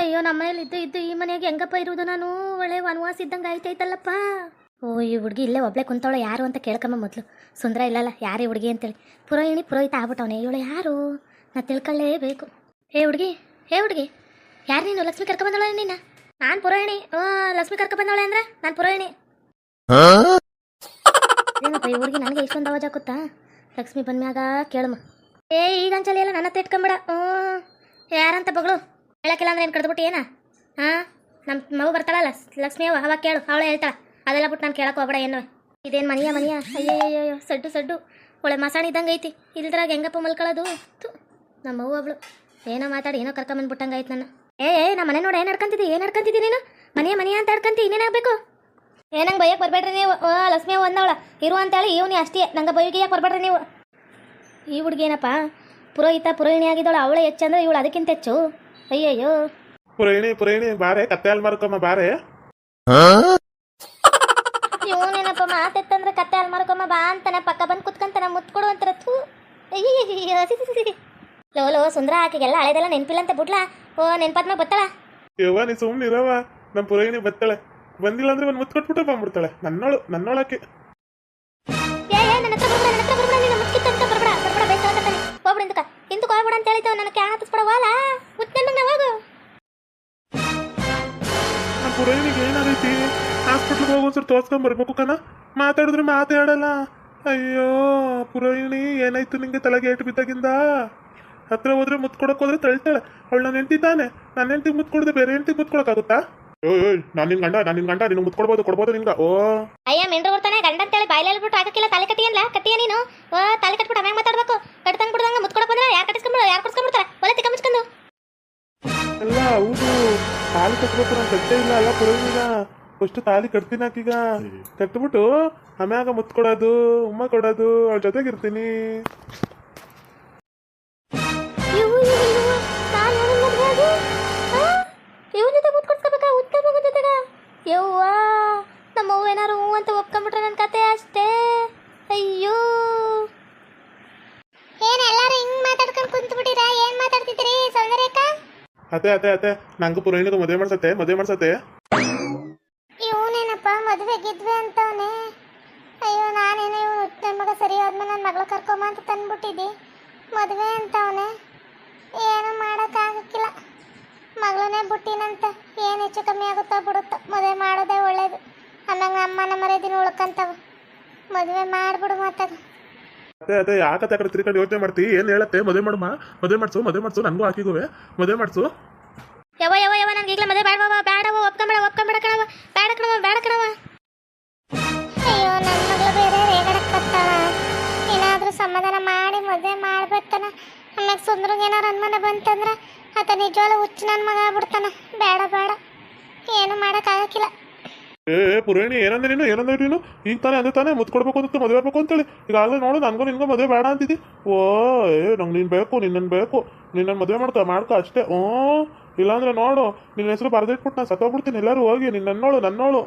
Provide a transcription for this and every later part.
ಅಯ್ಯೋ, ನಮ್ಮ ಮನೇಲಿ ಇದ್ದು ಇದ್ದು ಈ ಮನೆಗೆ ಹೆಂಗಪ್ಪ ಇರುವುದು ನಾನು? ಒಳ್ಳೆ ವನವಾಸ ಇದ್ದಂಗೆ ಆಯ್ತೈತಲ್ಲಪ್ಪ ಓ, ಈ ಹುಡುಗಿ ಇಲ್ಲೇ ಒಬ್ಳೆ ಕುಂತವಳು ಯಾರು ಅಂತ ಕೇಳ್ಕಮ್ಮ ಮೊದಲು. ಸುಂದರ ಇಲ್ಲಲ್ಲ, ಯಾರೇ ಹುಡುಗಿ ಅಂತೇಳಿ. ಪುರೋಹಿಣಿ, ಪುರೋಹಿತ ಆಗ್ಬಿಟ್ಟವನೆ. ಇವಳು ಯಾರು? ನಾ ತಿಳ್ಕೊಳ್ಳೇಬೇಕು. ಏ ಹುಡುಗಿ ಏ ಹುಡುಗಿ. ಯಾರು ನೀನು? ಲಕ್ಷ್ಮಿ ಕರ್ಕೊಂಬಂದವಳೆ ನೀನು ನಾನು ಪುರೋಹಿಣಿ. ಲಕ್ಷ್ಮಿ ಕರ್ಕೊಂಬಂದವಳೆ ಅಂದ್ರೆ ನಾನು ಪುರೋಹಿಣಿ. ಏನಪ್ಪ, ಈ ಹುಡುಗಿ ನನಗೆ ಇಷ್ಟೊಂದು ಅವಾಜ್ ಹಾಕುತ್ತಾ? ಲಕ್ಷ್ಮಿ ಬಂದ್ಮ್ಯಾಗ ಕೇಳಮ್ಮ. ಏ, ಈಗ ಅಂಚಲಿ ಎಲ್ಲ ನನ್ನ ಹತ್ರ ಇಟ್ಕೊಂಬಿಡ. ಹ್ಞೂ ಯಾರಂತ ಬಗಳು? ಹೇಳಕ್ಕಿಲ್ಲ ಅಂದ್ರೆ ಏನು ಕಡ್ದ್ಬಿಟ್ಟು ಏನ? ಹಾಂ? ನಮ್ಮ ಮಗು ಬರ್ತಾಳಲ್ಲ, ಲಕ್ಷ್ಮಿ ಅವ ಅವಾಗ ಕೇಳು, ಅವಳೆ ಹೇಳ್ತಾಳ. ಅದೆಲ್ಲ ಬಿಟ್ಟು ನಾನು ಕೇಳಕ್ಕೆ ಹೋಗ್ಬೇಡ ಏನು ಇದೇನು ಮನೆಯ ಮನೆಯ? ಅಯ್ಯಯ್ಯೋ ಸಡ್ಡು ಸಡ್ಡು. ಒಳ್ಳೆ ಮಸಾಣಿ ಇದ್ದಂಗೆ ಐತಿ. ಇಲ್ದ್ರಾಗ ಹೆಂಗಪ್ಪ ಮಲ್ಕೊಳ್ಳೋದು ನಮ್ಮ ಮಗು ಅವಳು. ಏನೋ ಮಾತಾಡಿ, ಏನೋ ಕರ್ಕೊಂಬಂದ್ಬಿಟ್ಟಂಗೆ ಆಯ್ತು ನನ್ನ. ಏ ಏ ನಮ್ಮ ಮನೆ ನೋಡಿ, ಏನು ನಡ್ಕಂತಿದ್ದಿ? ಏನು ನಡ್ಕಂತಿದ್ದಿ ನೀನು? ಮನೆಯ ಮನೆಯ ಅಂತ ನಡ್ಕಂತಿ, ಇನ್ನೇನಾಗಬೇಕು? ಏನಂಗೆ ಬೈಯಕ್ಕೆ ಬರಬೇಡ್ರಿ ನೀವು. ಲಕ್ಷ್ಮಿ ಒಂದವಳ ಇರು ಅಂತೇಳಿ, ಇವನಿ ಅಷ್ಟೇ. ನಂಗೆ ಬೈಗೆ ಯಾಕೆ ಬರ್ಬೇಡ್ರಿ ನೀವು? ಈ ಹುಡುಗಿ ಏನಪ್ಪ ಪುರೋಹಿತ ಪುರೋಹಿಣಿ ಆಗಿದ್ದವಳು ಅವಳೇ ಹೆಚ್ಚಂದ್ರೆ ಇವಳು ಅದಕ್ಕಿಂತ ಹೆಚ್ಚು. ಅಯ್ಯಯ್ಯೋ ಪುರೇಣಿ ಪುರೇಣಿ ಬಾರೆ ಕತ್ತೆ ಮಾರ್ಕೊಮ್ಮ ಮಾರ್ಕಮ್ಮ ಬಾರೆ ಇವನೇನಪ್ಪ ಮಾತೆತ್ತಂದ್ರೆ ಕತ್ತೆ ಹಾಲು ಮಾರ್ಕೊಮ್ಮ ಬಾ ಅಂತಾನೆ ಪಕ್ಕ ಬಂದು ಕುತ್ಕಂತಾನೆ ಮುತ್ಕೊಡು ಅಂತಾರ ಥೂ. ಅಯ್ಯಯ್ಯೋ ಲೋ ಲೋ ಸುಂದರ ಆಕೆಗೆಲ್ಲ ಹಳೆದೆಲ್ಲ ನೆನಪಿಲ್ಲ ಅಂತ ಬಿಡ್ಲಾ? ಓ ನೆನ್ಪಾದ್ಮೇಲೆ ಬತ್ತಳ? ಯವ್ವ ನೀ ಸುಮ್ಮನೆ ಇರವ ನಮ್ಮ ಪುರೇಣಿ ಬತ್ತಳ. ಬಂದಿಲ್ಲ ಅಂದ್ರೆ ಒಂದು ಮುತ್ಕೊಟ್ಬಿಟ್ಟು ಬಂದ್ಬಿಡ್ತಾಳೆ. ನನ್ನೋಳು ನನ್ನೋಳಕ್ಕೆ ಹೋಗ್ಬಿಡು ಇಂತಕ ಹೋಗ್ಬೇಡ ಅಂತ ಹೇಳಿದ್ದವ. ನನ್ನ ಕ್ಯಾ ಹತ್ತಿಸ್ಬೇಡ ವಾಲ ಮುಚ್ಚಂಡು ಹೋಗು. ನಮ್ಮ ಪುರೇಣಿಗೆ ಏನಾಗೈತಿ? ಹಾಸ್ಪಿಟ್ಲಿಗೆ ಹೋಗಿ ಒಂದ್ಸರಿ ತೋರ್ಸ್ಕೊಂಡ್ ಬರ್ಬೇಕು ಕಣ. ಮಾತಾಡಿದ್ರೆ ಮಾತಾಡಲ್ಲ ಅಯ್ಯೋ ಪುರೋಹಿಣಿ ಏನಾಯ್ತು ನಿಂಗೆ ತಲೆಗೆ ಏಟು ಬಿದ್ದಾಗಿಂದ? ಹತ್ರ ಹೋದ್ರೆ ಮುತ್ತು ಕೊಡಕ್ ಹೋದ್ರೆ ತಳ್ತಾಳೆ. ಅವಳು ನನ್ನ ಹೆಂಡತಿ ತಾನೆ ನನ್ನ ಹೆಂಡತಿಗೆ ಕೊಡದೆ ಬೇರೆ ಹೆಂಡತಿಗೆ ಮುತ್ತು ಕೊಡಕ್ಕಾಗುತ್ತಾ ಓಯ್ ಓಯ್ ನಾನು ನಿನ್ ಗಂಡ ನಾನು ನಿನ್ ಗಂಡ ನಿನ್ಗೆ ಮುತ್ತು ಕೊಡ್ಬೋದು ಕೊಡ್ಬೋದು ನಿನ್ಗ. ಓ. ಅಯ್ಯ ಮೆಂಡ್ರು ಬರ್ತಾನೆ ಗಂಡ ಅಂತೇಳಿ ಬಾಯ್ಲಲ್ಲಿ ಬಿಟ್ಟು ಹಾಕಕ್ಕಿಲ್ಲ ತಲೆ ಕಟ್ಟಿಯಲ್ಲ ಕಟ್ಟಿಯ ನೀನು? ಓ ತಲೆ ಕಟ್ಬಿಟ್ಟು ಆಮ್ಯಾಗ ಮಾತಾಡ್ಬೇಕು. ತಾಲಿ ಕಟ್ಬೇಕು ನಾನು ಕಟ್ಟೇ ಇಲ್ಲ ಅಲ್ಲ ಪುರೋಹಿಣಿಗ ಫಸ್ಟ್ ತಾಲಿ ಕಟ್ತೀನಿ ಆಕೀಗ ಕಟ್ಬಿಟ್ಟು ಆಮ್ಯಾಗ ಮುತ್ ಕೊಡೋದು ಉಮ್ಮ ಕೊಡೋದು ಅವ್ಳ ಜೊತೆಗಿರ್ತೀನಿ. ಯವ್ವ ನಮ್ಮ ಅವ್ವ ಏನಾರು ಹ್ಞೂ ಅಂತ ಒಪ್ಕೊಂಡ್ಬಿಟ್ರೆ ನನ್ನ ಕತೆ ಅಷ್ಟೇ ಅಯ್ಯೋ ಏನ್ ಎಲ್ಲಾರು ಹಿಂಗ್ ಮಾತಾಡ್ಕೊಂಡು ಕುಂತ್ಬಿಟ್ಟಿರಾ ಏನ್ ಮಾತಾಡ್ತಿದ್ರಿ ಸೌಂದರ್ಯಕ್ಕ ಅತೆ ಅತೆ ಅತೆ ನಂಗೂ ಪುರೋಹಿಣಿಗೂ ಮದುವೆ ಮಾಡ್ಸತ್ತೆ ಮದುವೆ ಮಾಡ್ಸತ್ತೆ. ಇವನೇನಪ್ಪ ಮದುವೆ ಗಿದ್ವೆ ಅಂತಾನೆ ಅಯ್ಯೋ, ನಾನೇನೋ ಇವನು ನನ್ನ ಮಗ ಸರಿ ಹೋದ್ಮೇಲೆ ನನ್ನ ಮಗಳು ಕರ್ಕೊಂಬ ಅಂತ ತಂದ್ಬಿಟ್ಟಿದ್ದಿ. ಮದುವೆ ಅಂತವನೆ. ಏನು ಮಾಡೋಕ್ಕಾಗಕ್ಕಿಲ್ಲ. ಮಗಳನ್ನೇ ಬಿಟ್ಟಿನಂತ. ಏನು ಹೆಚ್ಚು ಕಮ್ಮಿ ಆಗುತ್ತೋ ಬಿಡುತ್ತೋ. ಮದುವೆ ಮಾಡೋದೇ ಒಳ್ಳೇದು. ಆಮ್ಯಾಗ ಅಮ್ಮನ ಮರೆದಿನ ಉಳ್ಕಂತವ. ಮದುವೆ ಮಾಡ್ಬಿಡು ಮಾತಾಗ ಅತೆ ಅದೇ ಯಾಕತ್ತೆ ಕತೆ ಕಡೆ ತಿರ್ಕೊಂಡು ಯೋಚನೆ ಮಾಡ್ತಿ? ಏನ್ ಹೇಳತ್ತೆ? ಮದುವೆ ಮಾಡಮ್ಮ ಮದುವೆ ಮಾಡ್ಸು ಮದುವೆ ಮಾಡ್ಸು, ನನಗೂ ಹಾಕಿಗುವೆ ಮದುವೆ ಮಾಡ್ಸು. ಯವ ಯವ ಯವ ನನಗೆ ಈಗಲೇ ಮದುವೆ ಬೇಡವ? ಬೇಡವ? ಒಪ್ಕೊಂಬೇಡ ಒಪ್ಕೊಂಬೇಡ ಕಣವ ಬೇಡ ಕಣವ ಬೇಡ ಕಣವ ಅಯ್ಯೋ ನನ್ನ ಮಗಳು ಬೇರೆ ರೇಗಡಕ್ಕೆ ಬರ್ತಾಳ. ಏನಾದರೂ ಸಮಾಧಾನ ಮಾಡಿ ಮದುವೆ ಮಾಡ್ಬೇಕನ ಆಮ್ಯಾಗ ಸುಂದ್ರಂಗೆ ಏನಾರು ಅನ್ಮಾನ ಬಂತಂದ್ರೆ ಆತ ನಿಜವಾಗ್ಲೂ ಹುಚ್ಚು ನನ್ನ ಮಗ ಆಗ್ಬಿಡ್ತಾನ. ಬೇಡ ಬೇಡ. ಏನು ಮಾಡೋಕ್ಕಾಗಕ್ಕಿಲ್ಲ. ಏ ಪುರೇಣಿ ಏನಂದ್ರೆ ನೀನು? ಏನಂದ್ರೆ ನೀನು? ಈಗ ತಾನೇ ಅಂದ್ರೆ ತಾನೇ ಮುತ್ಕೊಡ್ಬೇಕು ಅಂತ ಮದುವೆ ಆಗ್ಬೇಕು ಅಂತೇಳಿ. ಈಗ ಆಗಲೇ ನೋಡು ನನಗೂ ನಿನ್ಗೂ ಮದುವೆ ಬೇಡ ಅಂತಿದ್ದಿ ಓ ಏ ನಂಗೆ ನೀನು ಬೇಕು ನಿನ್ನನ್ನು ಬೇಕು. ನಿನ್ನ ಮದುವೆ ಮಾಡ್ತಾ ಮಾಡ್ಕೊ ಅಷ್ಟೇ. ಓ ಇಲ್ಲಾಂದ್ರೆ ನೋಡು ನಿನ್ನ ಹೆಸರು ಬರೆದಿಟ್ಬಿಟ್ಟು ನಾನು ಸತ್ತೋಗ್ಬಿಡ್ತೀನಿ. ಎಲ್ಲರೂ ಹೋಗಿ ನಿನ್ನ ನನ್ನೋಳು ನನ್ನೋಳು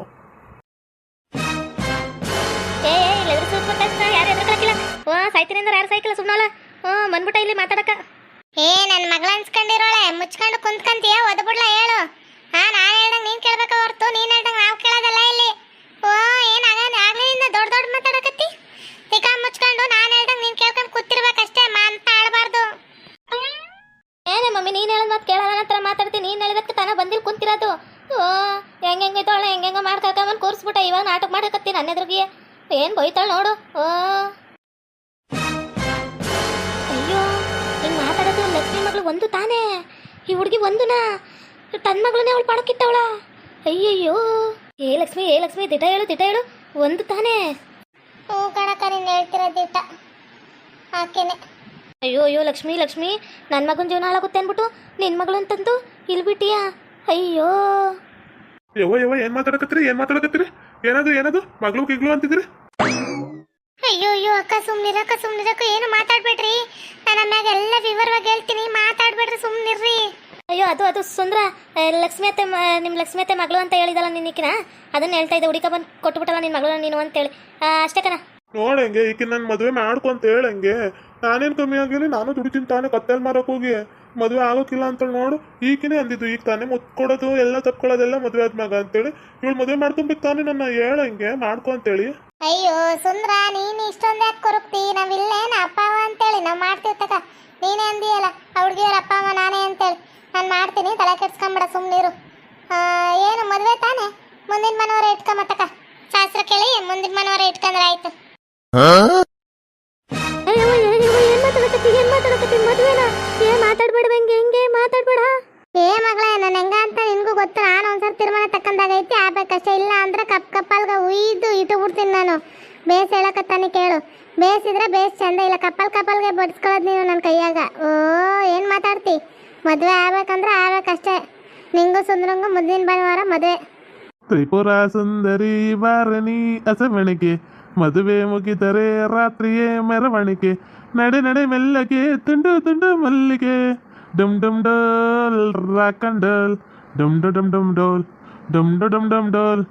ಏ ಏ ಇಲ್ಲ ಎದುರು ಸುತ್ತ ತಕ್ಷಣ ಯಾರು ಎದುರ್ಕೊಳಕಿಲ್ಲ ಓ ಸಾಯ್ತೀನಿ ಅಂದ್ರೆ ಯಾರು ಸಾಯ್ಕಿಲ್ಲ? ಸುಮ್ಮನಲ್ಲ ಹ್ಞೂ ಬಂದ್ಬಿಟ್ಟ ಇಲ್ಲಿ ಮಾತಾಡಕ ಏ ನನ್ನ ಮಗಳ ಅನ್ಸ್ಕೊಂಡಿರೋಳೆ. ಮುಚ್ಕೊಂಡು ಕುಂತ್ಕಂತೀಯ ಒದ್ಬಿಡ್ಲ ಹೇಳು. ಹಾ, ನಾನು ಹೇಳ್ದಂಗೆ ನೀನು ಕೇಳಬೇಕಾ ಹೊರ್ತು, ನೀನು ಹೇಳ್ದಂಗೆ ನಾವು ಕೇಳೋದಲ್ಲ ಇಲ್ಲಿ. ಓ, ಏನು ಆಗಲ್ಲ ಆಗ್ಲಿಂದ ದೊಡ್ಡ ದೊಡ್ಡ ಮಾತಾಡಕತ್ತಿ? ತಿಕ್ಕ ಮುಚ್ಕೊಂಡು ನಾನು ಹೇಳ್ದಂಗೆ ನೀನು ಕೇಳ್ಕೊಂಡು ಕೂತಿರ್ಬೇಕಷ್ಟೇ ಅಂತ ಆಡಬಾರ್ದು. ಏನೇ ಮಮ್ಮಿ, ನೀನು ಹೇಳಿದ ಮತ್ತೆ ಕೇಳೋಣ ಹತ್ರ ಮಾತಾಡ್ತೀನಿ ನೀನು ಹೇಳಿದಕ್ಕೆ ತಾನೇ ಬಂದಿಲ್ಲಿ ಕುಂತಿರೋದು. ಓ, ಹೆಂಗೆ ತೊಳೆ ಹೆಂಗೆ ಹೆಂಗೆ ಮಾಡಿ ಕರ್ಕೊಂಬಂದು ಕೂರಿಸ್ಬಿಟ್ಟ ಇವಾಗ ನಾಟಕ ಮಾಡಕತ್ತಿ ನನ್ನ ಎದುರಿಗೆ. ಏನು ಬೈತಾಳೆ ನೋಡು. ಓ. ಅಯ್ಯೋ, ಹಿಂಗೆ ಮಾತಾಡೋದು ಲಕ್ಷ್ಮಿ ಮಗಳು ಒಂದು ತಾನೇ. ಈ ಹುಡುಗಿ ಒಂದುನಾ? ತನ್ನ ಮಗಳನ್ನೇ ಅವಳು ಪಾಡಕ್ಕಿತ್ತವಳ ಅಯ್ಯಯ್ಯೋ. ಏ ಲಕ್ಷ್ಮಿ ಏ ಲಕ್ಷ್ಮಿ ದಿಟ ಹೇಳು ದಿಟ ಹೇಳು. ಒಂದು ತಾನೇ. ಹ್ಞೂ ಕಣಕ ನೀನು ಹೇಳ್ತಿರೋ ದಿಟ. ಆಕೆನೆ. ಅಯ್ಯೋ ಅಯ್ಯೋ ಲಕ್ಷ್ಮಿ ಲಕ್ಷ್ಮಿ ನನ್ನ ಮಗನ ಜೀವನ ಹಾಳಾಗುತ್ತೆ ಅಂದ್ಬಿಟ್ಟು ನಿನ್ನ ಮಗಳು ಅಂತಂದು ಇಲ್ಲಿ ಬಿಟ್ಟಿಯಾ? ಅಯ್ಯೋ. ಯವ್ವ ಯವ್ವ ಏನ್ ಮಾತಾಡಕತ್ತೀರಿ? ಏನ್ ಮಾತಾಡಕತ್ತೀರಿ? ಏನದು ಏನದು? ಮಗಳು ಅಂತಿದ್ರಿ ಅಯ್ಯೋ ಅಯ್ಯೋ ಅಕ್ಕ ಸುಮ್ನಿರಕ್ಕ ಸುಮ್ನಿರಕ್ಕ ಏನು ಮಾತಾಡ್ಬೇಡ್ರಿ? ನನ್ನ ಮ್ಯಾಗ ಎಲ್ಲ ವಿವರವಾಗಿ ಹೇಳ್ತೀನಿ ಮಾತಾಡ್ಬೇಡ್ರಿ ಸುಮ್ನಿರ್ರಿ. ಅಯ್ಯೋ ಅದು ಅದು ಸುಂದ್ರ ಲಕ್ಷ್ಮೀ ಅತ್ತೆ ಮ- ನಿಮ್ಮ ಲಕ್ಷ್ಮಿ ಅತ್ತೆ ಮಗಳು ಅಂತ ಹೇಳಿದಲ್ಲ ನಿನ್ನಕಿನ ಅದನ್ನ ಹೇಳ್ತಾ ಇದ್ದೆ ಹುಡುಕ ಬಂದು ಕೊಟ್ಬಿಟ್ಟಲ್ಲ ನಿನ್ನ ಮಗಳು ನೀನು ಅಂತೇಳಿ ಹೇಳಿ. ಅಷ್ಟೇ ಕಣ. ನೋಡಂಗೆ ಈಕಿನ ನನ್ನ ಮದುವೆ ಮಾಡ್ಕೊ ಅಂತ ಹೇಳಂಗೆ ನಾನೇನು ಕಮ್ಮಿ ಆಗಿಲ್ಲ ನಾನು ದುಡಿತೀನಿ ತಾನೇ ಕತ್ತಲ್ ಮಾರಕ್ ಹೋಗಿ. ಮದುವೆ ಆಗೋಕಿಲ್ಲ ಅಂತ ನೋಡು ಈಗಿನೇ ಅಂದಿದ್ದು ಈಗ ತಾನೇ ಮುತ್ಕೊಡೋದು ಎಲ್ಲ ತಪ್ಕೊಳ್ಳೋದೆಲ್ಲ ಮದುವೆ ಆದ್ಮಾಗ ಅಂತೇಳಿ ಇವಳು ಮದುವೆ ಮಾಡ್ಕೊಂಬೇಕು ತಾನೇ ನನ್ನ ಹೇಳಂಗೆ ಮಾಡ್ಕೊ ಅಂತೇಳಿ ಅಯ್ಯೋ ಸುಂದ್ರ ನೀನು ಇಷ್ಟೊಂದು ಯಾಕೆ ಕೊರಕ್ತಿ ನಾವಿಲ್ಲೇನ ಅಪ್ಪ ಅವ ಅಂತೇಳಿ ನಾವು ಮಾಡ್ತೀವಿ ತಕ. ನೀನೇ ಅಂದಿಯಲ್ಲ ಅವ್ರಿಗೆ ಅಪ್ಪ ಅಮ್ಮ ನಾನೇ ಅಂತೇಳಿ ನಾನು ಮಾಡ್ತೀನಿ, ತಲೆ ಕೆಡ್ಸ್ಕೊಂಬೇಡ ಸುಮ್ಮನಿರು ಏನು, ಮದುವೆ ತಾನೆ? ಮುಂದಿನ ಮನವರ ಇಟ್ಕೊಂಬತ್ತಕ ಶಾಸ್ತ್ರ ಕೇಳಿ, ಮುಂದಿನ ಮನವರ ಇಟ್ಕೊಂಡ್ರೆ ಆಯ್ತು. ಮಾತಾಡ್ಬೇಡ ಹೆಂಗೆ ಹೆಂಗೆ ಮಾತಾಡ್ಬೇಡ ಏ ಮಗಳೇ, ನಾನು ಹೆಂಗ ಅಂತ ನಿನ್ಗೂ ಗೊತ್ತು. ನಾನು ಒಂದ್ಸರಿ ತೀರ್ಮಾನ ತಕ್ಕಂದಾಗೈತಿ ಆಗ್ಬೇಕಷ್ಟೇ ಇಲ್ಲ ಅಂದ್ರೆ ಕಪ್ ಕಪ್ಪಲ್ಗ ಉಯ್ದು ಇಟ್ಟು ಬಿಡ್ತೀನಿ ನಾನು. ಬೇಸ್ ಹೇಳಕತ್ತಾನೆ ಕೇಳು. ಬೇಸಿದ್ರೆ ಬೇಸ್ ಚಂದ ಇಲ್ಲ. ಕಪ್ಪಲ್ ಕಪ್ಪಲ್ಗೆ ಬಡಿಸ್ಕೊಳ್ಳೋದು ನೀನು ನನ್ನ ಕೈಯಾಗ. ಓ, ಏನು ಮಾತಾಡ್ತಿ? ಮದುವೆ ಆಗ್ಬೇಕಂದ್ರೆ ಆಗ್ಬೇಕಷ್ಟೇ. ನಿಂಗೂ ಸುಂದ್ರಂಗೂ ಮುಂದಿನ ಭಾನುವಾರ ಮದುವೆ. ತ್ರಿಪುರ ಸುಂದರಿ ಬಾರಣಿ ಅಸಮಣಿಕೆ ಮದುವೆ ಮುಗಿದರೆ ರಾತ್ರಿಯೇ ಮೆರವಣಿಗೆ. ನಡೆ ನಡೆ ಮೆಲ್ಲಗೆ ತುಂಡು ತುಂಡು ಮಲ್ಲಿಗೆ. ಡುಮ್ ಡುಮ್ ಡೋಲ್ ರಾಕನ್ ಡೋಲ್. ಡುಮ್ ಡು ಡುಮ್ ಡುಮ್ ಡೋಲ್ ಡುಮ್ ಡು ಡುಮ್ ಡುಮ್ ಡೋಲ್.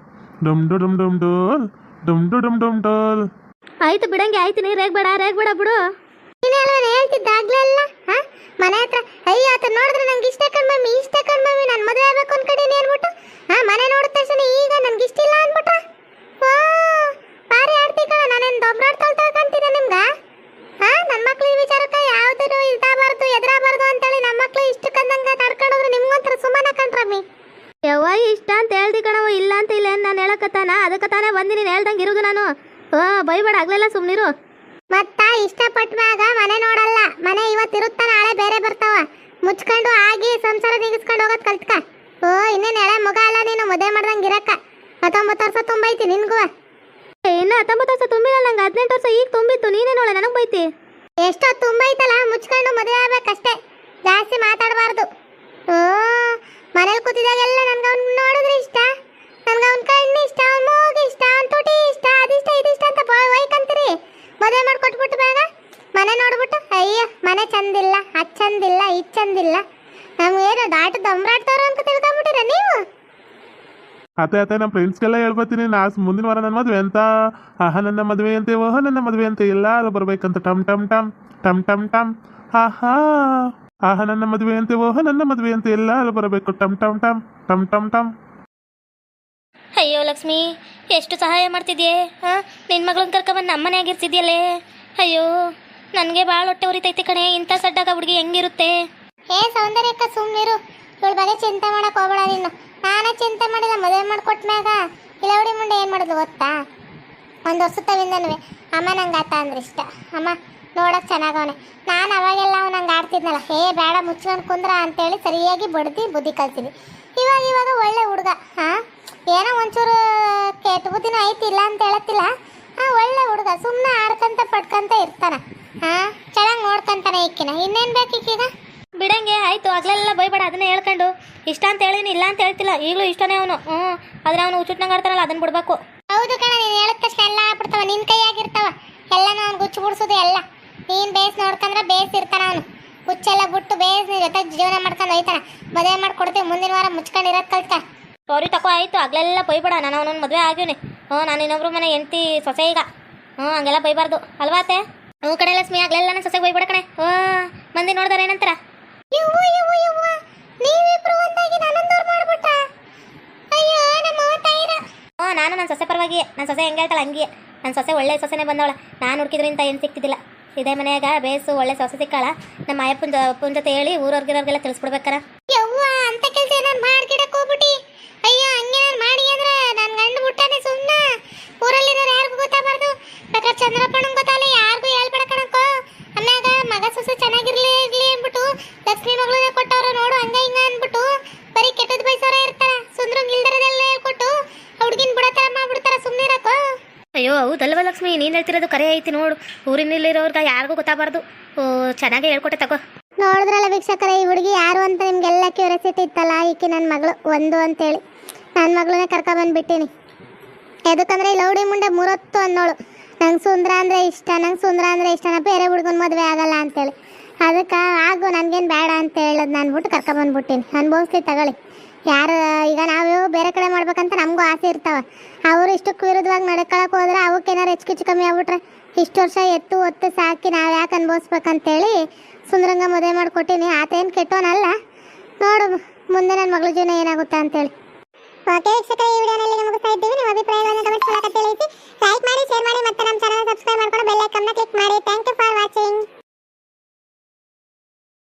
ಡುಮ್ ಡು ಡುಮ್ ಡುಮ್ ಡೋಲ್ ಡುಮ್ ಡು ಡುಮ್ ಡುಮ್ ಡೋಲ್. ಆಯ್ತು ಬಿಡಂಗೆ ಆಯ್ತು ನೀ ರೇಗ್ಬೇಡ ರೇಗ್ಬೇಡ ಬಿಡು. ನೀನೆಲ್ಲ ಹೇಳ್ತಿದ್ದಾಗ್ಲೆಲ್ಲ ಹಾ? ಮನೆ ಹತ್ರ ಅಯ್ಯ ಆತ ನೋಡಿದ್ರೆ ನಂಗೆ ಇಷ್ಟ ಕಣ್ಮಮ್ಮಿ ಇಷ್ಟ ಕಣ್ಮಮ್ಮಿ, ನಾನು ಮದುವೆ ಆಗ್ಬೇಕು ಅನ್ಕೊಂಡಿನಿ ಅನ್ಬಿಟ್ಟು ಹಾ, ಮನೆ ನೋಡಿದ ತಕ್ಷಣ ಈಗ ನನ್ಗೆ ಇಷ್ಟ ಇಲ್ಲ ಅನ್ಬಿಟ್ಟ ವಾ ಬಾರಿ ಆಡ್ತಿ ಕಣ, ನಾನೇನು ದೊಬ್ಬರಾಡ್ತಾಳ್ ತಿಳ್ಕೊಂತೀನಿ ನಿಮ್ಗ ಹಾ ನನ್ನ ಮಕ್ಳು ಈ ವಿಚಾರಕ್ಕೆ ಯಾವ್ದು ಇದಾಗಬಾರ್ದು ಎದುರಾಗಬಾರ್ದು ಅಂತೇಳಿ ನಮ್ಮ ಮಕ್ಳು ಇಷ್ಟ ಕಂದಂಗ ನಡ್ಕೊಂಡೋದ್ರೆ ನಿಮ್ಗೊಂಥರ ಸುಮ್ಮನ ಕಣ್ರಮ್ಮಿ ಯವ್ವ ಇಷ್ಟ ಅಂತ ಹೇಳ್ದಿ ಕಣವ ಇಲ್ಲ ಅಂತ ಇಲ್ಲ ನಾನು ಹೇಳಕತ್ತಾನ ಅದಕ್ಕೆ ತಾನೇ ಬಂದು ನೀನು ಹೇಳ್ದಂಗೆ ಇರೋದು ನಾನು ಹಾ ಬೈಬೇಡ ಆಗ್ಲೆಲ್ಲ ಸುಮ್ಮನಿರು ಮತ್ತ ಇಷ್ಟಪಟ್ಟ ಮ್ಯಾಗ ಮನೆ ನೋಡಲ್ಲ ಮನೆ ಇವತ್ತಿರುತ್ತ ನಾಳೆ ಬೇರೆ ಬರ್ತಾವ. ಮುಚ್ಕೊಂಡು ಆಗಿ ಸಂಸಾರ ತೆಗಿಸ್ಕೊಂಡು ಹೋಗೋದ್ ಕಲ್ತ್ಕ. ಓ ಇನ್ನೇನು ಎಳೆ ಮಗ ಅಲ್ಲ ನೀನು ಮದುವೆ ಮಾಡ್ದಂಗೆ ಇರಕ್ಕ. ಹತ್ತೊಂಬತ್ತು ವರ್ಷ ತುಂಬೈತಿ ನಿನ್ಗೂ. ಇನ್ನು ಹತ್ತೊಂಬತ್ತು ವರ್ಷ ತುಂಬಿಲ್ಲ ನಂಗೆ ಹದಿನೆಂಟು ವರ್ಷ ಈಗ ತುಂಬಿತ್ತು ನೀನೇ ನೋಡ ನನಗೆ ಬೈತಿ? ಎಷ್ಟೋ ತುಂಬೈತಲ್ಲ ಮುಚ್ಕೊಂಡು ಮದುವೆ ಆಗ್ಬೇಕಷ್ಟೇ. ಜಾಸ್ತಿ ಮಾತಾಡಬಾರ್ದು. ಓ ಮನೇಲಿ ಕೂತಿದಾಗೆಲ್ಲ ನನ್ಗೆ ಅವ್ನು ನೋಡಿದ್ರೆ ಇಷ್ಟ. ನನ್ಗೆ ಅವ್ನ ಕಣ್ಣು ಇಷ್ಟ ಅವ್ನ ಮೂಗು ಇಷ್ಟ ಅವ್ನ ತುಟಿ ಇಷ್ಟ ಅದಿಷ್ಟ ಇದಿಷ್ಟ ಅಂತ ಬಾಯ್ ಒಯ್ಕಂತೀರಿ ಮದುವೆ ಮಾಡಿ ಕೊಟ್ಬಿಟ್ಟು ಬೇಗ ಮನೆ ನೋಡ್ಬಿಟ್ಟು ಅಯ್ಯ ಮನೆ ಚಂದಿಲ್ಲ ಅದ್ ಚಂದಿಲ್ಲ ಇದ್ ಚಂದಿಲ್ಲ. ನಮ್ಗೇನು ದಾಟ ದಮ್ರಾಡ್ತಾರ ಅಂತ ತಿಳ್ಕೊಂಬಿಟ್ಟಿರ ನೀವು? ಅತ್ತೆ ಅತ್ತೆ ನಮ್ಮ ಫ್ರೆಂಡ್ಸ್ಗೆಲ್ಲ ಹೇಳ್ಬತ್ತೀನಿ. ನಾ ಮುಂದಿನ ವಾರ ನನ್ನ ಮದುವೆ ಅಂತ. ಆಹಾ ನನ್ನ ಮದುವೆ ಅಂತೆ ಓಹ ನನ್ನ ಮದುವೆ ಅಂತ. ಎಲ್ಲಾರು ಬರ್ಬೇಕಂತ ಟಮ್ ಟಮ್ ಟಮ್ ಟಮ್ ಟಮ್ ಟಮ್. ಆಹಾ. ಆಹಾ ನನ್ನ ಮದುವೆ ಅಂತೆ ಓಹ ನನ್ನ ಮದುವೆ ಅಂತ. ಎಲ್ಲಾರು ಬರಬೇಕು. ಟಮ್ ಟಮ್ ಟಮ್ ಟಮ್ ಟಮ್ ಟಮ್. ಅಯ್ಯೋ ಲಕ್ಷ್ಮಿ ಎಷ್ಟು ಸಹಾಯ ಮಾಡ್ತಿದ್ಯೆ ಹಾಂ? ನಿನ್ನ ಮಗಳನ್ನ ಕರ್ಕೊಂಬಂದು ನಮ್ಮನೆ ಆಗಿರ್ತಿದ್ಯಲ್ಲೇ. ಅಯ್ಯೋ ನನಗೆ ಭಾಳ ಹೊಟ್ಟೆ ಉರಿತೈತಿ ಕಣೆ, ಇಂಥ ಸಡ್ಡಾಗ ಹುಡುಗಿ ಹೆಂಗಿರುತ್ತೆ? ಏ ಸೌಂದರ್ಯಕ್ಕ ಸುಮ್ಮನಿರು ಇವಳ ಬಗ್ಗೆ ಚಿಂತೆ ಮಾಡಕ್ ಹೋಗ್ಬೇಡ ನೀನು. ನಾನೇ ಚಿಂತೆ ಮಾಡಿಲ್ಲ, ಮದುವೆ ಮಾಡ್ಕೊಟ್ಮ್ಯಾಗ ಇಲವಡಿ ಮುಂಡೆ ಏನು ಮಾಡೋದು ಗೊತ್ತಾ? ಒಂದು ವರ್ಷ ತವಿಂದನ್ವೆ ಅಮ್ಮ ನಂಗೆ ಆತ ಅಂದ್ರೆ ಇಷ್ಟ. ಅಮ್ಮ, ನೋಡಕ್ ಚೆನ್ನಾಗವನೆ. ನಾನು ಅವಾಗೆಲ್ಲ ಅವ್ನು ನಂಗೆ ಆಡ್ತಿದ್ನಲ್ಲ. ಹೇ ಬೇಡ, ಮುಚ್ಕೊಂಡು ಕುಂದ್ರ ಅಂತೇಳಿ ಸರಿಯಾಗಿ ಬಡ್ದು, ಬುದ್ಧಿ ಕಲ್ತೀನಿ ಇವಾಗ ಇವಾಗ ಒಳ್ಳೆ ಹುಡುಗ. ಹಾಂ? ಏನೋ ಒಂಚೂರು ಕೆಟ್ಟ ಬುದ್ಧಿನೂ ಐತಿ, ಇಲ್ಲ ಅಂತ ಹೇಳತ್ತಿಲ್ಲ. ಹಾಂ, ಒಳ್ಳೆ ಹುಡುಗ. ಸುಮ್ಮನೆ ಆಡ್ಕಂತ ಪಡ್ಕಂತ ಇರ್ತಾನ. ಹಾಂ? ಚೆನ್ನಾಗಿ ನೋಡ್ಕೊಂತಾನೆ ಈಕಿನ. ಇನ್ನೇನು ಬೇಕು ಈಕೀಗ? ಬಿಡಂಗೆ ಆಯ್ತು. ಆಗ್ಲೆಲ್ಲ ಬೈಬೇಡ ಅದನ್ನ ಹೇಳ್ಕೊಂಡು. ಇಷ್ಟ ಅಂತ ಹೇಳಿನಿ ಇಲ್ಲ ಅಂತ ಹೇಳ್ತಿಲ್ಲ. ಈಗಲೂ ಇಷ್ಟನೇ ಅವನು. ಹ್ಞೂ. ಆದ್ರೆ ಅವನು ಉಚ್ಚುಟ್ನಂಗೆ ಆಡ್ತಾನಲ್ಲ ಅದನ್ನ ಬಿಡ್ಬೇಕು. ಹೌದು ಕಣ ನೀನು ಹೇಳಿದ ತಕ್ಷಣ ಎಲ್ಲ ಆಗ್ಬಿಡ್ತಾವ. ನಿನ್ ಕೈಯಾಗಿರ್ತಾವ. ಎಲ್ಲ ಅವ್ನು ಗುಚ್ಚು ಬಿಡ್ಸೋದು ಎಲ್ಲ. ನೀನ್ ಬೇಸ್ ನೋಡ್ಕಂದ್ರೆ ಬೇಸ್ ಇರ್ತಾನ ಅವನು. ಹುಚ್ಚೆಲ್ಲ ಬಿಟ್ಟು ಬೇಸ್ ನಿನ್ನ ಜೊತೆ ಜೀವನ ಮಾಡ್ಕೊಂಡು ಹೋಯ್ತಾನ. ಮದುವೆ ಮಾಡ್ಕೊಡ್ತೀವಿ ಮುಂದಿನ ವಾರ ಮುಚ್ಕೊಂಡು ಇರೋದ್ ಕಲ್ತ. ಸೋರಿ ತಕೋ ಆಯಿತು. ಆಗ್ಲೆಲ್ಲ ಬೈಬೇಡ ನಾನು ಅವನೊಂದು ಮದುವೆ ಆಗಿವ್ನಿ. ಹ್ಞೂ ನಾನು ಇನ್ನೊಬ್ರು ಮನೆ ಹೆಂಡ್ತಿ ಸೊಸೆ ಈಗ. ಹ್ಞೂ ಹಂಗೆಲ್ಲ ಬೈಬಾರ್ದು. ಅಲ್ವಾತೆ ಹ್ಞೂ ಕಡೆ ಲಕ್ಷ್ಮಿ ಆಗ್ಲೆಲ್ಲ ನನ್ನ ಸೊಸೆಗೆ ಹೋಗ್ಬಿಡ ಕಣೆ. ಓ ಮಂದಿ ನೋಡ್ದಾರೆ ಏನಂತಾರ? ಹ್ಞೂ ನಾನು ನನ್ನ ಸೊಸೆ ಪರವಾಗಿ ನನ್ನ ಸೊಸೆ ಹೆಂಗೆ ಹೇಳ್ತಾಳೆ ಹಂಗೆ. ನನ್ನ ಸೊಸೆ ಒಳ್ಳೆ ಸೊಸೆನೇ ಬಂದವಳ. ನಾನು ಹುಡುಕಿದ್ರಿಂದ ಏನು ಸಿಕ್ತಿದ್ದಿಲ್ಲ. ಇದೇ ಮನೆಯಾಗ ಬೇಸು ಒಳ್ಳೆ ಸೊಸೆ ಸಿಕ್ಕಾಳ. ನಮ್ಮ ಅಯ್ಯಪ್ಪನ ಅಪ್ಪನ ಜೊತೆ ಹೇಳಿ ಊರವ್ರಿಗಿರೋರ್ಗೆಲ್ಲ ತಿಳಿಸ್ಬಿಡ್ಬೇಕಾರ. ಯವ್ವ ಅಂತ ಕೆಲಸ ಏನಾರು ಮಾಡ್ಕಿಡಕ್ಕೆ ಹೋಗ್ಬಿಟ್ಟಿ ಅಯ್ಯೋ ಹಂಗೆ ಮಾಡಿ ಅಂದ್ರೆ ನನ್ನ ಗಂಡು ಬಿಟ್ಟಾನೆ ಸುಮ್ಮನೆ ಊರಲ್ಲಿರೋರು ಯಾರಿಗೂ ಗೊತ್ತಾಗಬಾರ್ದು. ಬೇಕಾದ್ರೆ ಚಂದ್ರಪ್ಪಣ್ಣಂಗೆ ಗೊತ್ತಾಗಲ್ಲ ಅಯ್ಯೋ, ಹೌದಲ್ವ ಲಕ್ಷ್ಮಿ? ನೀನು ಹೇಳ್ತಿರೋದು ಕರೆ ಐತಿ ನೋಡು. ಊರಿನಲ್ಲಿರೋರ್ಗೆ ಯಾರಿಗೂ ಗೊತ್ತಾಗಬಾರ್ದು. ಚೆನ್ನಾಗಿ ಹೇಳ್ಕೊಟ್ಟೆ ತಗೋ. ನೋಡಿದ್ರಲ್ಲ ವೀಕ್ಷಕರ, ಈ ಹುಡುಗಿ ಯಾರು ಅಂತ ನಿಮ್ಗೆಲ್ಲ ಕ್ಯೂರಿಯಾಸಿಟಿ ಇತ್ತಲ್ಲ ಈಕೆ ನನ್ನ ಮಗಳು ಒಂದು ಅಂತೇಳಿ. ನನ್ನ ಮಗಳನ್ನ ಕರ್ಕೊ ಯಾಕಂದ್ರೆ ಈ ಲೌಡಿ ಮುಂಡೆ ಮೂರೊತ್ತು ಅನ್ನೋಳು. ನಂಗೆ ಸುಂದ್ರ ಅಂದರೆ ಇಷ್ಟ, ನಂಗೆ ಸುಂದ್ರ ಅಂದರೆ ಇಷ್ಟ, ನಾ ಬೇರೆ ಹುಡುಗನ ಮದುವೆ ಆಗಲ್ಲ ಅಂತೇಳಿ. ಅದಕ್ಕೆ, ಆಗು, ನನಗೇನು ಬೇಡ ಅಂತ ಹೇಳೋದು ನಾನು ಬಿಟ್ಟು ಕರ್ಕೊ ಅನುಭವಿಸ್ಲಿ ಅನ್ಭವಿಸ್ಲಿ ತಗೊಳ್ಳಿ. ಯಾರು, ಈಗ ನಾವು ಬೇರೆ ಕಡೆ ಮಾಡ್ಬೇಕಂತ ನಮಗೂ ಆಸೆ ಇರ್ತಾವೆ. ಅವರು ಇಷ್ಟಕ್ಕೆ ವಿರುದ್ಧವಾಗಿ ನಡ್ಕೊಳಕ್ಕೆ ಹೋದ್ರೆ ಅವಕ್ಕೇನಾರು ಹೆಚ್ಚು ಕಿಚ್ಚು ಕಮ್ಮಿ ಆಗ್ಬಿಟ್ರೆ ಇಷ್ಟು ವರ್ಷ ಎತ್ತು, ಒತ್ತು ಸಾಕಿ ನಾವು ಯಾಕೆ ಅನ್ಭವಿಸ್ಬೇಕಂತೇಳಿ ಸುಂದರಂಗ ಮದುವೆ ಮಾಡಿಕೊಟ್ಟಿನಿ. ಆತೇನು ಕೆಟ್ಟೋನಲ್ಲ. ನೋಡು, ಮುಂದೆ ನನ್ನ ಮಗಳ ಜೀವನ ಏನಾಗುತ್ತೆ ಅಂತೇಳಿ. ಓಕೆ, ವೀಕ್ಷಕರೇ, ಈ ವಿಡಿಯೋನಲ್ಲಿ ಮುಗಿಸ್ತಾ ಇದ್ದೀವಿ. ನಿಮ್ಮ ಅಭಿಪ್ರಾಯಗಳನ್ನು ಕಮೆಂಟ್ಸ್ ಮೂಲಕ ತಿಳಿಸಿ. ಲೈಕ್ ಮಾಡಿ ಶೇರ್ ಮಾಡಿ, ಮತ್ತೆ ನಮ್ಮ ಚಾನಲ್ ಸಬ್ಸ್ಕ್ರೈಬ್ ಮಾಡ್ಕೊಂಡು ಬೆಲ್ ಐಕನ್ನ ಕ್ಲಿಕ್ ಮಾಡಿ. Thank you for watching